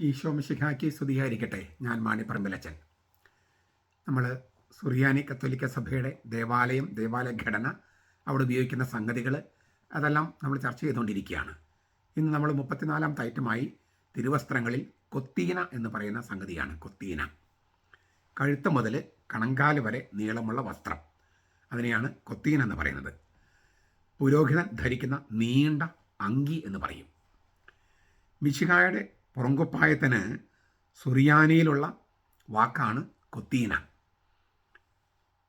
ഈശോ മിശിഹാക്കി സ്തുതിയായിരിക്കട്ടെ. ഞാൻ മാണി മാണിപ്പറമ്പിലച്ചൻ. നമ്മൾ സുറിയാനി കത്തോലിക്ക സഭയുടെ ദേവാലയം ദേവാലയ ഘടന അവിടെ ഉപയോഗിക്കുന്ന സംഗതികൾ അതെല്ലാം നമ്മൾ ചർച്ച ചെയ്തുകൊണ്ടിരിക്കുകയാണ്. ഇന്ന് നമ്മൾ മുപ്പത്തിനാലാം തൈറ്റമായി തിരുവസ്ത്രങ്ങളിൽ കൊത്തീന എന്ന് പറയുന്ന സംഗതിയാണ് കൊത്തീന. കഴുത്ത മുതൽ കണങ്കാൽ വരെ നീളമുള്ള വസ്ത്രം. അതിനെയാണ് കൊത്തീന എന്ന് പറയുന്നത്. പുരോഹിതൻ ധരിക്കുന്ന നീണ്ട അങ്കി എന്ന് പറയും. മിശിഹായുടെ പുറങ്കുപ്പായത്തിന് സുറിയാനിയിലുള്ള വാക്കാണ് കൊത്തീന.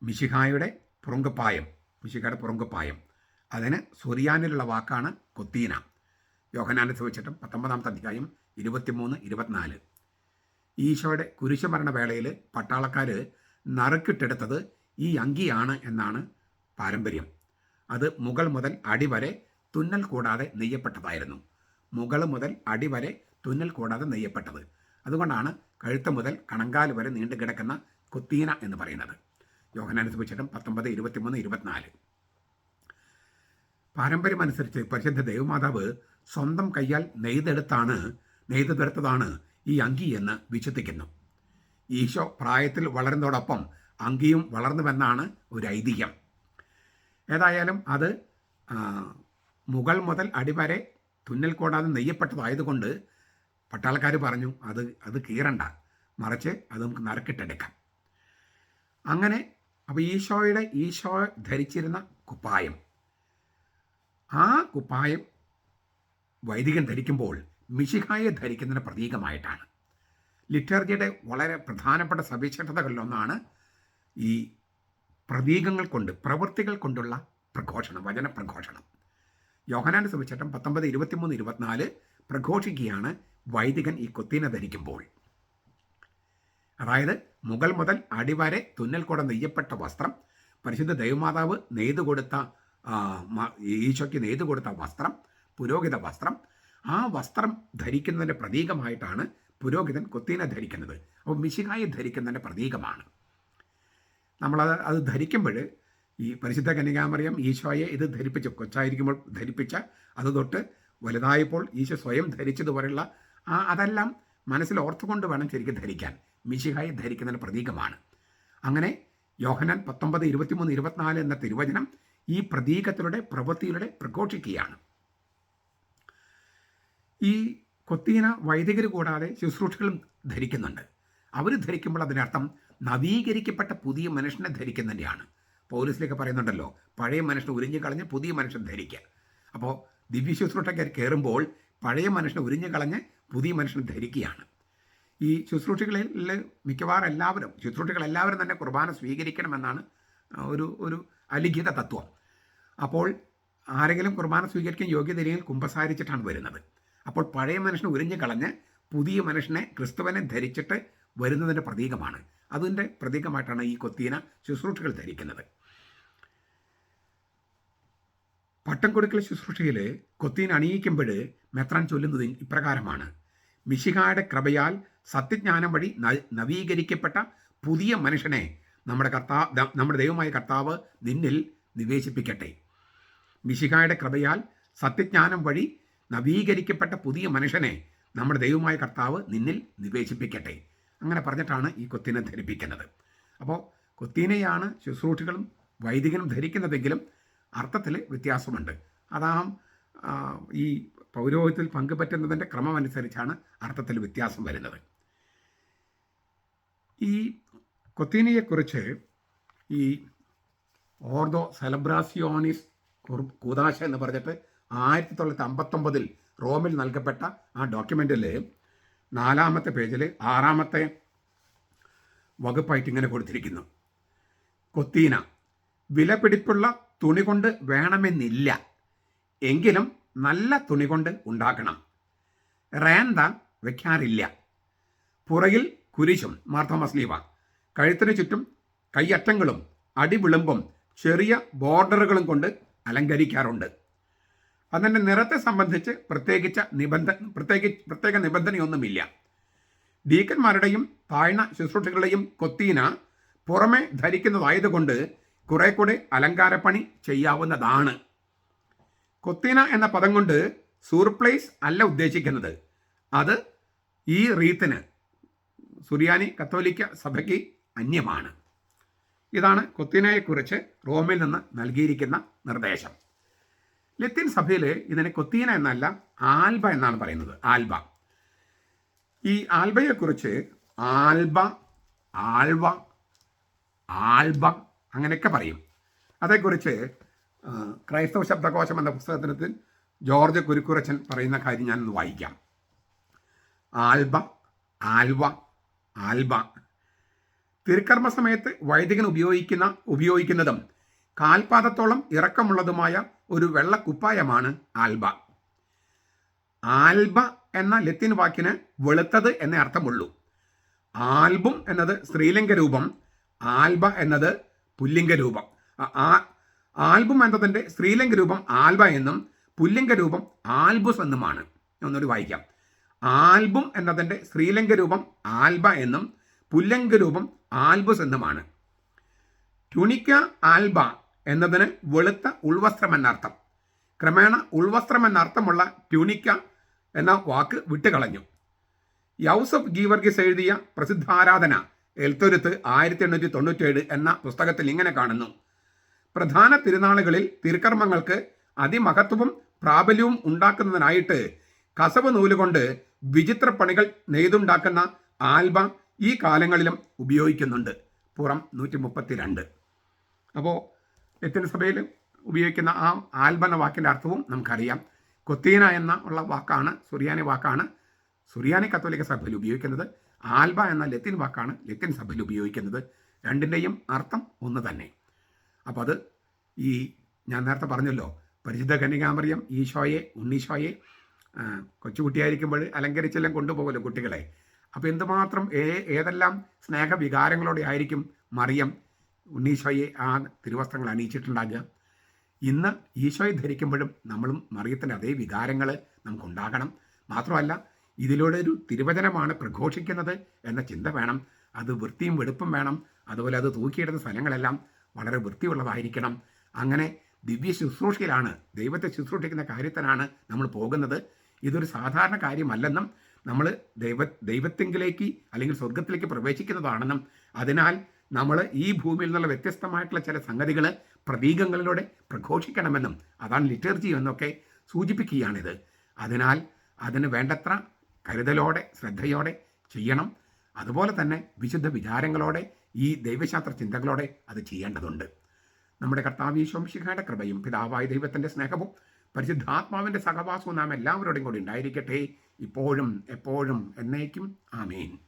മിശിഹായുടെ പുറങ്കുപ്പായം മിശിഹായുടെ പുറങ്കുപ്പായം. അതിന് സുറിയാനിലുള്ള വാക്കാണ് കൊത്തീന. യോഹനാന്റെ സുവിച്ചിട്ടും പത്തൊമ്പതാമത്തെ അധ്യായം ഇരുപത്തിമൂന്ന് ഇരുപത്തിനാല്. ഈശോയുടെ കുരിശുമരണ വേളയിൽ പട്ടാളക്കാർ നറുക്കിട്ടെടുത്തത് ഈ അങ്കിയാണ് എന്നാണ് പാരമ്പര്യം. അത് മുകൾ മുതൽ അടിവരെ തുന്നൽ കൂടാതെ നെയ്യപ്പെട്ടതായിരുന്നു. മുകൾ മുതൽ അടിവരെ തുന്നൽ കൂടാതെ നെയ്യപ്പെട്ടത്. അതുകൊണ്ടാണ് കഴുത്ത് മുതൽ കണങ്കാൽ വരെ നീണ്ടു കിടക്കുന്ന കുത്തീന എന്ന് പറയുന്നത്. യോഹനാന സുവിശേഷം പത്തൊമ്പത് ഇരുപത്തിമൂന്ന് ഇരുപത്തിനാല്. പാരമ്പര്യമനുസരിച്ച് പരിശുദ്ധ ദേവമാതാവ് സ്വന്തം കയ്യാൽ നെയ്തെടുത്താണ് നെയ്തെടുത്തതാണ് ഈ അങ്കി എന്ന് വിശ്വസിക്കുന്നു. ഈശോ പ്രായത്തിൽ വളരുന്നതോടൊപ്പം അങ്കിയും വളർന്നുവെന്നാണ് ഒരു ഐതിഹ്യം. ഏതായാലും അത് മുകൾ മുതൽ അടിവരെ തുന്നൽ കൂടാതെ നെയ്യപ്പെട്ടതായതുകൊണ്ട് പട്ടാളക്കാർ പറഞ്ഞു അത് അത് കീറണ്ട. മറിച്ച് അത് നമുക്ക് നറുക്കിട്ടെടുക്കാം. അങ്ങനെ അപ്പോൾ ഈശോയുടെ ഈശോ ധരിച്ചിരുന്ന കുപ്പായം. ആ കുപ്പായം വൈദികൻ ധരിക്കുമ്പോൾ മിശിഹായെ ധരിക്കുന്നതിന് പ്രതീകമായിട്ടാണ്. ലിറ്റർജിയുടെ വളരെ പ്രധാനപ്പെട്ട സവിശേഷതകളിലൊന്നാണ് ഈ പ്രതീകങ്ങൾ കൊണ്ട് പ്രവൃത്തികൾ കൊണ്ടുള്ള പ്രഘോഷണം വചന പ്രഘോഷണം. യോഹനാന്റെ സുവിശേഷം പത്തൊമ്പത് ഇരുപത്തിമൂന്ന് ഇരുപത്തിനാല് പ്രഘോഷിക്കുകയാണ് വൈദികൻ ഈ കൊത്തിനെ ധരിക്കുമ്പോൾ. അതായത് മുഗൾ മുതൽ അടിവരെ തുന്നൽ കൂടെ നെയ്യപ്പെട്ട വസ്ത്രം പരിശുദ്ധ ദൈവമാതാവ് നെയ്തു കൊടുത്ത ഈശോയ്ക്ക് നെയ്തു കൊടുത്ത വസ്ത്രം പുരോഹിത വസ്ത്രം ആ വസ്ത്രം ധരിക്കുന്നതിന്റെ പ്രതീകമായിട്ടാണ് പുരോഹിതൻ കൊത്തീന ധരിക്കുന്നത്. അപ്പോൾ മിശിഹായി ധരിക്കുന്നതിന്റെ പ്രതീകമാണ്. നമ്മളത് അത് ധരിക്കുമ്പോൾ ഈ പരിശുദ്ധ കന്യകാമറിയം ഈശോയെ ഇത് ധരിപ്പിച്ചു കൊച്ചായിരിക്കുമ്പോൾ ധരിപ്പിച്ച അത് തൊട്ട് വലുതായപ്പോൾ ഈശോ സ്വയം ധരിച്ചതുപോലെയുള്ള ആ അതെല്ലാം മനസ്സിൽ ഓർത്തുകൊണ്ട് വേണം ശരിക്കും ധരിക്കാൻ. മിശിഹായി ധരിക്കുന്നതിന് പ്രതീകമാണ്. അങ്ങനെ യോഹനാൻ പത്തൊമ്പത് ഇരുപത്തിമൂന്ന് ഇരുപത്തിനാല് എന്ന തിരുവചനം ഈ പ്രതീകത്തിലൂടെ പ്രവൃത്തിയിലൂടെ പ്രഘോഷിക്കുകയാണ്. ഈ കൊത്തീന വൈദികർ കൂടാതെ ശുശ്രൂഷകളും ധരിക്കുന്നുണ്ട്. അവർ ധരിക്കുമ്പോൾ അതിനർത്ഥം നവീകരിക്കപ്പെട്ട പുതിയ മനുഷ്യനെ ധരിക്കുന്നതിന്റെയാണ്. പോലീസിലേക്ക് പറയുന്നുണ്ടല്ലോ പഴയ മനുഷ്യനെ ഉരിഞ്ഞു കളഞ്ഞ് പുതിയ മനുഷ്യൻ ധരിക്കുക. അപ്പോൾ ദിവ്യ ശുശ്രൂഷക്കാർ കയറുമ്പോൾ പഴയ മനുഷ്യനെ ഉരിഞ്ഞു കളഞ്ഞ് പുതിയ മനുഷ്യൻ ധരിക്കുകയാണ്. ഈ ശുശ്രൂഷകളിൽ മിക്കവാറും എല്ലാവരും ശുശ്രൂഷകൾ എല്ലാവരും തന്നെ കുർബാന സ്വീകരിക്കണമെന്നാണ് ഒരു ഒരു അലിഖിത തത്വം. അപ്പോൾ ആരെങ്കിലും കുർബാന സ്വീകരിക്കാൻ യോഗ്യതയിൽ കുമ്പസാരിച്ചിട്ടാണ് വരുന്നത്. അപ്പോൾ പഴയ മനുഷ്യനെ ഉരിഞ്ഞു കളഞ്ഞ് പുതിയ മനുഷ്യനെ ക്രിസ്തുവനെ ധരിച്ചിട്ട് വരുന്നതിന്റെ പ്രതീകമാണ്. അതിന്റെ പ്രതീകമായിട്ടാണ് ഈ കൊത്തീന ശുശ്രൂഷകൾ ധരിക്കുന്നത്. പട്ടം കൊടുക്കൽ ശുശ്രൂഷയിൽ കൊത്തീൻ അണിയിക്കുമ്പോൾ മെത്രാൻ ചൊല്ലുന്നത് ഇപ്രകാരമാണ്. മിശിഹായുടെ കൃപയാൽ സത്യജ്ഞാനം വഴി നവീകരിക്കപ്പെട്ട പുതിയ മനുഷ്യനെ നമ്മുടെ കർത്താ നമ്മുടെ ദൈവമായ കർത്താവ് നിന്നിൽ നിവേശിപ്പിക്കട്ടെ. മിശിഹായുടെ കൃപയാൽ സത്യജ്ഞാനം വഴി നവീകരിക്കപ്പെട്ട പുതിയ മനുഷ്യനെ നമ്മുടെ ദൈവമായ കർത്താവ് നിന്നിൽ നിവേശിപ്പിക്കട്ടെ. അങ്ങനെ പറഞ്ഞിട്ടാണ് ഈ കൊത്തിനെ ധരിപ്പിക്കുന്നത്. അപ്പോൾ കൊത്തീനെയാണ് ശുശ്രൂഷകളും വൈദികനും ധരിക്കുന്നതെങ്കിലും അർത്ഥത്തിൽ വ്യത്യാസമുണ്ട്. അതാം ഈ പൗരോഹിത്യത്തിൽ പങ്കുപറ്റുന്നതിന്റെ ക്രമമനുസരിച്ചാണ് അർത്ഥത്തിൽ വ്യത്യാസം വരുന്നത്. ഈ കൊത്തിനിയെക്കുറിച്ച് ഈ ഓർദോ സെലബ്രാസിയോണിസ് കൂതാശ എന്ന് പറഞ്ഞിട്ട് ആയിരത്തി തൊള്ളായിരത്തി അമ്പത്തൊമ്പതിൽ റോമിൽ നൽകപ്പെട്ട ആ ഡോക്യുമെന്റിൽ നാലാമത്തെ പേജിൽ ആറാമത്തെ വകുപ്പായിട്ട് ഇങ്ങനെ കൊടുത്തിരിക്കുന്നു. കൊത്തീന വിലപിടിപ്പുള്ള തുണി കൊണ്ട് വേണമെന്നില്ല. എങ്കിലും നല്ല തുണി കൊണ്ട് ഉണ്ടാക്കണം. റേന്ത വെക്കാറില്ല. പുറകിൽ കുരിശും മാർത്തോമസ്ലീവ കഴുത്തിന് ചുറ്റും കൈയറ്റങ്ങളും അടിവിളുമ്പും ചെറിയ ബോർഡറുകളും കൊണ്ട് അലങ്കരിക്കാറുണ്ട്. അതിന്റെ നിറത്തെ സംബന്ധിച്ച് പ്രത്യേകിച്ച നിബന്ധ പ്രത്യേകി പ്രത്യേക നിബന്ധനയൊന്നുമില്ല. ഡീക്കന്മാരുടെയും താഴ്ന്ന ശുശ്രൂഷകളുടെയും കൊത്തീന പുറമെ ധരിക്കുന്നതായതുകൊണ്ട് കുറെ കൂടെ അലങ്കാരപ്പണി ചെയ്യാവുന്നതാണ്. കൊത്തിന എന്ന പദം കൊണ്ട് സൂർപ്ലേസ് അല്ല ഉദ്ദേശിക്കുന്നത്. അത് ഈ റീത്തിന് സുറിയാനി കത്തോലിക്ക സഭയ്ക്ക് അന്യമാണ്. ഇതാണ് കൊത്തീനയെക്കുറിച്ച് റോമിൽ നിന്ന് നൽകിയിരിക്കുന്ന നിർദ്ദേശം. ലത്തീൻ സഭയിൽ ഇതിനെ കൊത്തീന എന്നല്ല ആൽബ എന്നാണ് പറയുന്നത്. ആൽബ. ഈ ആൽബയെക്കുറിച്ച് ആൽബ ആൽവ ആൽബ അങ്ങനെയൊക്കെ പറയും. അതേക്കുറിച്ച് ക്രൈസ്തവ ശബ്ദകോശം എന്ന പുസ്തകത്തിൽ ജോർജ് കുരുക്കുറച്ചൻ പറയുന്ന കാര്യം ഞാനൊന്ന് വായിക്കാം. Alba Alva Alba. തിരുക്കർമ്മ സമയത്ത് വൈദികൻ ഉപയോഗിക്കുന്ന ഉപയോഗിക്കുന്നതും കാൽപാദത്തോളം ഇറക്കമുള്ളതുമായ ഒരു വെള്ള കുപ്പായമാണ് ആൽബ. ആൽബ എന്ന ലത്തീൻ വാക്കിന് വെളുത്തത് എന്നേ അർത്ഥമുള്ളൂ. ആൽബും എന്നത് സ്ത്രീലിംഗ രൂപം ആൽബ എന്നത് പുല്ലിംഗ രൂപം ആൽബം എന്നതിന്റെ സ്ത്രീലിംഗ രൂപം ആൽബ എന്നും പുല്ലിംഗ രൂപം ആൽബുസ് എന്നുമാണ്. ഒന്നുകൂടി വായിക്കാം. ആൽബം എന്നതിന്റെ സ്ത്രീലിംഗ രൂപം ആൽബ എന്നും പുല്ലിംഗ രൂപം ആൽബുസ് എന്നുമാണ്. ട്യൂണിക്ക ആൽബ എന്നതിന് വെളുത്ത ഉൾവസ്ത്രം എന്നർത്ഥം ക്രമേണ ഉൾവസ്ത്രം എന്നർത്ഥമുള്ള ട്യൂണിക്ക എന്ന വാക്ക് വിട്ടുകളഞ്ഞു. യൗസഫ് ഗീവർഗീസ് എഴുതിയ പ്രസിദ്ധാരാധന എൽത്തൊരുത്ത് ആയിരത്തി എണ്ണൂറ്റി തൊണ്ണൂറ്റേഴ് എന്ന പുസ്തകത്തിൽ ഇങ്ങനെ കാണുന്നു. പ്രധാന തിരുനാളുകളിൽ തിരുക്കർമ്മങ്ങൾക്ക് അതിമഹത്വവും പ്രാബല്യവും ഉണ്ടാക്കുന്നതിനായിട്ട് കസവ് നൂലുകൊണ്ട് വിചിത്ര പണികൾ നെയ്തുണ്ടാക്കുന്ന ആൽബ ഈ കാലങ്ങളിലും ഉപയോഗിക്കുന്നുണ്ട്. പുറം നൂറ്റി മുപ്പത്തിരണ്ട് അപ്പോൾ എത്തിനസഭയിൽ സഭയിൽ ഉപയോഗിക്കുന്ന ആ ആൽബ എന്ന വാക്കിന്റെ അർത്ഥവും നമുക്കറിയാം. കൊത്തീന എന്ന ഉള്ള വാക്കാണ് സുറിയാനി വാക്കാണ്. സുറിയാനി കത്തോലിക്ക സഭയിൽ ഉപയോഗിക്കുന്നത്. ആൽബ എന്ന ലത്തിൻ വാക്കാണ് ലത്തിൻ സഭയിൽ ഉപയോഗിക്കുന്നത്. രണ്ടിന്റെയും അർത്ഥം ഒന്ന് തന്നെ. അപ്പോൾ അത് ഈ ഞാൻ നേരത്തെ പറഞ്ഞല്ലോ പരിശുദ്ധ കന്യകാമറിയം ഈശോയെ ഉണ്ണീശോയെ കൊച്ചുകുട്ടിയായിരിക്കുമ്പോൾ അലങ്കരിച്ചെല്ലാം കൊണ്ടുപോകല്ലോ കുട്ടികളെ. അപ്പോൾ എന്തുമാത്രം ഏ ഏതെല്ലാം സ്നേഹവികാരങ്ങളോടെ ആയിരിക്കും മറിയം ഉണ്ണീശോയെ ആ തിരുവസ്ത്രങ്ങൾ അണിയിച്ചിട്ടുണ്ടാകുക? ഇന്ന് ഈശോയെ ധരിക്കുമ്പോഴും നമ്മളും മറിയത്തിന്റെ അതേ വികാരങ്ങൾ നമുക്കുണ്ടാകണം. മാത്രമല്ല ഇതിലൂടെ ഒരു തിരുവചനമാണ് പ്രഘോഷിക്കുന്നത് എന്ന ചിന്ത വേണം. അത് വൃത്തിയും വെടുപ്പും വേണം. അതുപോലെ അത് തൂക്കിയിടുന്ന സ്ഥലങ്ങളെല്ലാം വളരെ വൃത്തിയുള്ളതായിരിക്കണം. അങ്ങനെ ദിവ്യ ശുശ്രൂഷയിലാണ് ദൈവത്തെ ശുശ്രൂഷിക്കുന്ന കാര്യത്തിനാണ് നമ്മൾ പോകുന്നത്. ഇതൊരു സാധാരണ കാര്യമല്ലെന്നും നമ്മൾ ദൈവ ദൈവത്തെങ്കിലേക്ക് അല്ലെങ്കിൽ സ്വർഗത്തിലേക്ക് പ്രവേശിക്കുന്നതാണെന്നും. അതിനാൽ നമ്മൾ ഈ ഭൂമിയിൽ നിന്നുള്ള വ്യത്യസ്തമായിട്ടുള്ള ചില സംഗതികൾ പ്രതീകങ്ങളിലൂടെ പ്രഘോഷിക്കണമെന്നും അതാണ് ലിറ്റർജി എന്നൊക്കെ സൂചിപ്പിക്കുകയാണിത്. അതിനാൽ അതിന് വേണ്ടത്ര കരുതലോടെ ശ്രദ്ധയോടെ ചെയ്യണം. അതുപോലെ തന്നെ വിശുദ്ധ വിചാരങ്ങളോടെ ഈ ദൈവശാസ്ത്ര ചിന്തകളോടെ അത് ചെയ്യേണ്ടതുണ്ട്. നമ്മുടെ കർത്താവീശ്വംശിഖയുടെ കൃപയും പിതാവായ ദൈവത്തിന്റെ സ്നേഹവും പരിശുദ്ധാത്മാവിന്റെ സഹവാസവും നാം എല്ലാവരോടും കൂടി ഉണ്ടായിരിക്കട്ടെ. ഇപ്പോഴും എപ്പോഴും എന്നേക്കും. ആമേൻ.